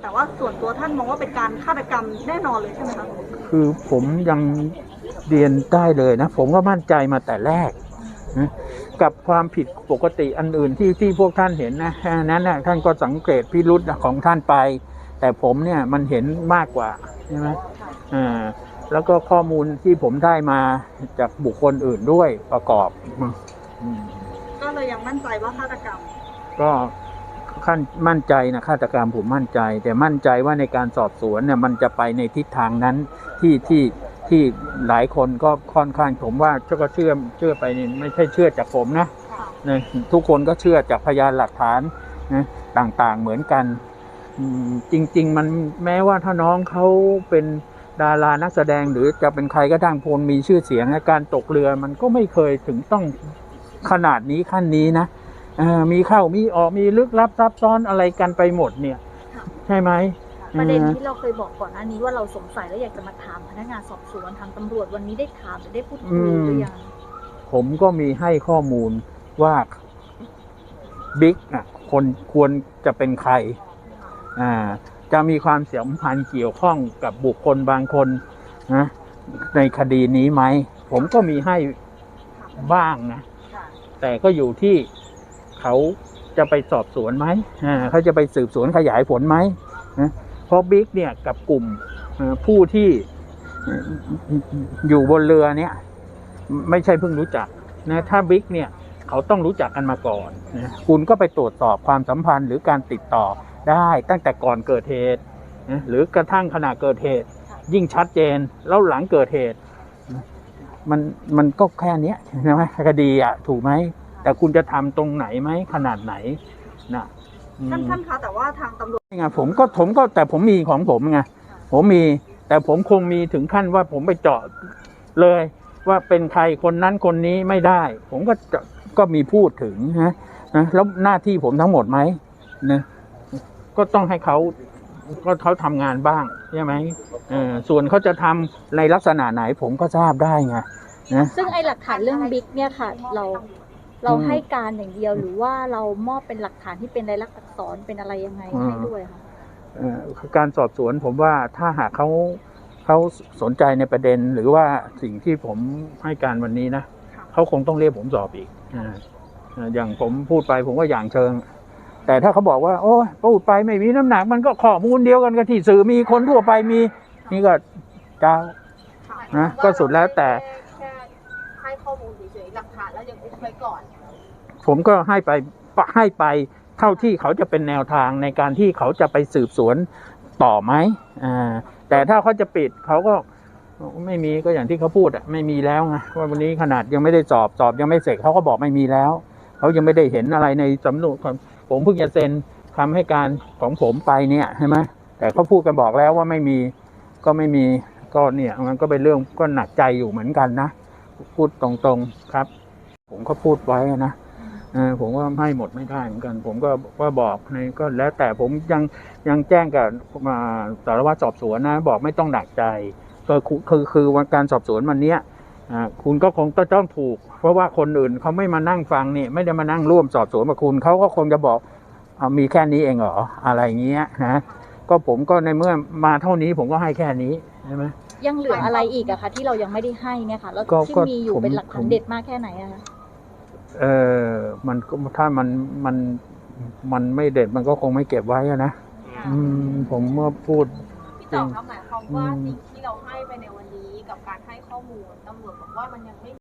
แต่ว่าส่วนตัวท่านมองว่าเป็นการฆาตกรรมแน่นอนเลยใช่ไหมคะคือผมยังเรียนได้เลยนะ ผมก็มั่นใจมาแต่แรกนะกับความผิดปกติอันอื่นที่ที่พวกท่านเห็นนะแค่นั้นนะท่านก็สังเกตพิรุษของท่านไป แต่ผมเนี่ยมันเห็นมากกว่าใช่ไหมอ่าแล้วก็ข้อมูลที่ผมได้มาจากบุคคลอื่นด้วยประกอบอืมก็เลยยังมั่นใจว่าฆาตกรรม ก็ ขั้นมั่นใจนะฆาตกรรมผมมั่นใจ แต่มั่นใจว่าในการสอบสวนเนี่ยมันจะไปในทิศทางนั้นที่ที่ที่หลายคนก็ค่อนข้างผมว่าก็เชื่อเชื่อไปนี่ไม่ใช่เชื่อจากผมนะนะทุกคนก็เชื่อจากพยานหลักฐานนะต่างๆเหมือนกันอืมจริง ๆ มันแม้ว่าถ้าน้องเขาเป็นดารานักแสดงหรือจะเป็นใครก็ตามพลมีชื่อเสียงในการตกเรือมันก็ไม่เคยถึงต้องขนาดนี้ขั้นนี้นะเอ่อ มีเข้ามีออกมีลึกลับซับซ้อนอะไรกันไปหมดเนี่ยค่ะใช่ไหมประเด็นออที่เราเคยบอกก่อนหน้านี้ว่าเราสงสัยและอยากจะมาถามพนักงานสอบสวนทางตำรวจวันนี้ได้ถามหรือได้พูดคุยหรือยังผมก็มีให้ข้อมูลว่าบิ๊กอะคนควรจะเป็นใคร อ่า จะมีความเสียมพันธ์เกี่ยวข้องกับบุคคลบางคนนะในคดีนี้ไหม ผมก็มีให้บ้างนะค่ะแต่ก็อยู่ที่ เขาจะไปสอบสวนไหมอ่าเขาจะไปสืบสวนขยายผลไหมนะเพราะบิ๊กเนี่ยกับกลุ่มเอ่อผู้ที่เอ่ออยู่บนเรือเนี่ยไม่ใช่เพิ่งรู้จักนะถ้าบิ๊กเนี่ยเขาต้องรู้จักกันมาก่อนนะคุณก็ไปตรวจสอบความสัมพันธ์หรือการติดต่อได้ตั้งแต่ก่อนเกิดเหตุนะหรือกระทั่งขณะเกิดเหตุ ยิ่งชัดเจนแล้วหลังเกิดเหตุ มันมันก็แค่เนี้ยใช่ไหมคดีอะถูกไหม แต่คุณจะทำตรงไหนไหมขนาดไหนนะอืมท่านท่านคะแต่ว่าทางตำรวจนี่ไงผมก็ผมก็แต่ผมมีของผมไงผมมีแต่ผมคงมีถึงขั้นว่าผมไปเจาะเลย ว่าเป็นใครคนนั้นคนนี้ไม่ได้ ผมก็จะก็มีพูดถึงนะนะแล้วหน้าที่ผมทั้งหมดไหมนะก็ต้องให้เขาก็เขาทำงานบ้างใช่ไหมเออส่วนเขาจะทำในลักษณะไหนผมก็ทราบได้ไงนะซึ่งไอ้หลักฐานเรื่องบิ๊กเนี่ยค่ะ เรา เราอืมให้การอย่างเดียวหรือว่าเรามอบเป็นหลักฐานที่เป็นลายลักษณ์อักษรเป็นอะไรยังไงอืมให้ด้วยคะเอ่อการสอบสวนผมว่าถ้าหากเขาเขาสนใจในประเด็นหรือว่าสิ่งที่ผมให้การวันนี้นะเขาคงต้องเรียกผมสอบอีกอ่าอ่าอย่างผมพูดไปผมก็อย่างเชิง แต่ถ้าเขาบอกว่า โอ้ยพูดไปไม่มีน้ำหนัก มันก็ข้อมูลเดียวกันกับที่สื่อมีคนทั่วไปมี นี่ก็เจ้านะก็สุดแล้วแต่แค่ให้ข้อมูลเฉยๆหลักฐานแล้วยังอุบไว้ก่อน ผมก็ให้ไปให้ไปเท่าที่เขาจะเป็นแนวทางในการที่เขาจะไปสืบสวนต่อไหมอ่าแต่ถ้าเขาจะปิดเขาก็ไม่มีก็อย่างที่เขาพูดอะไม่มีแล้วไงว่าวันนี้ขนาดยังไม่ได้สอบสอบยังไม่เสร็จเขาก็บอกไม่มีแล้วเขายังไม่ได้เห็นอะไรในสำนวนผมเพิ่งจะเซ็นคำให้การของผมไปเนี่ยใช่ไหมแต่เขาพูดกันบอกแล้วว่าไม่มีก็ไม่มีก็เนี่ยมันก็เป็นเรื่องก็หนักใจอยู่เหมือนกันนะพูดตรงๆครับ ผมก็พูดไว้นะ ผมว่าให้หมดไม่ได้เหมือนกัน ผมก็ว่าบอกในก็แล้วแต่ผมยังยังแจ้งกับมาสารวัตรสอบสวนนะ บอกไม่ต้องหนักใจก็คือคือคือวันการสอบสวนวันเนี้ยอ่าคุณก็คงต้องถูก เพราะว่าคนอื่นเขาไม่มานั่งฟังนี่ไม่ได้มานั่งร่วมสอบสวนกับคุณเขาก็คงจะบอกเอามีแค่นี้เองเหรออะไรเงี้ยนะก็ผมก็ในเมื่อมาเท่านี้ผมก็ให้แค่นี้ใช่ไหมยังเหลืออะไรอีกอะคะที่เรายังไม่ได้ให้เนี่ยค่ะแล้วก็ที่ก็มีอยู่ผมเป็นหลักฐาผนมเด็ดมากแค่ไหนอะคะ เออมันก็ถ้ามันมันมันไม่เด็ดมันก็คงไม่เก็บไว้อะนะอืมผมเมื่อพูด พี่ต่อคะหมายความว่าอืมสิ่งที่เราให้ไปในวันนี้กับการให้ข้อมูลตำรวจบอกว่ามันยังไม่